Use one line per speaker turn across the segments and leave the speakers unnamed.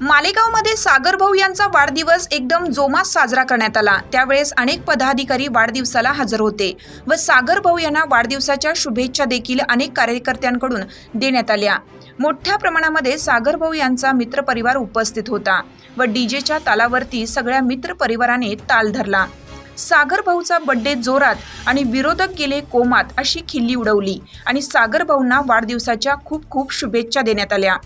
मालेगावमध्ये सागर भाऊ यांचा वाढदिवस एकदम जोमात साजरा करण्यात आला. त्यावेळेस अनेक पदाधिकारी वाढदिवसाला हजर होते व सागर भाऊ यांना वाढदिवसाच्या शुभेच्छा देखील अनेक कार्यकर्त्यांकडून देण्यात आल्या. मोठ्या प्रमाणामध्ये सागर भाऊ यांचा मित्रपरिवार उपस्थित होता व डीजेच्या तालावरती सगळ्या मित्रपरिवाराने ताल धरला. सागर भाऊचा बड्डे जोरात आणि विरोधक गेले कोमात अशी खिल्ली उडवली आणि सागर भाऊंना वाढदिवसाच्या खूप खूप शुभेच्छा देण्यात आल्या.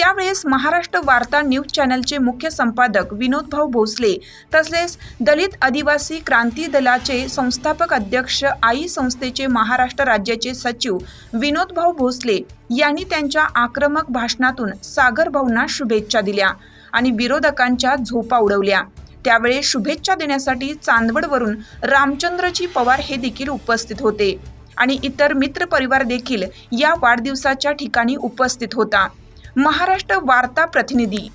त्यावेळेस महाराष्ट्र वार्ता न्यूज चॅनलचे मुख्य संपादक विनोद भाऊ भोसले तसेच दलित आदिवासी क्रांती दलाचे संस्थापक अध्यक्ष आई संस्थेचे महाराष्ट्र राज्याचे सचिव विनोद भाऊ भोसले यांनी त्यांच्या आक्रमक भाषणातून सागर भाऊंना शुभेच्छा दिल्या आणि विरोधकांच्या झोपा उडवल्या. त्यावेळी शुभेच्छा देण्यासाठी चांदवडवरून रामचंद्रजी पवार हे देखील उपस्थित होते आणि इतर मित्रपरिवार देखील या वाढदिवसाच्या ठिकाणी उपस्थित होता. महाराष्ट्र वार्ता प्रतिनिधी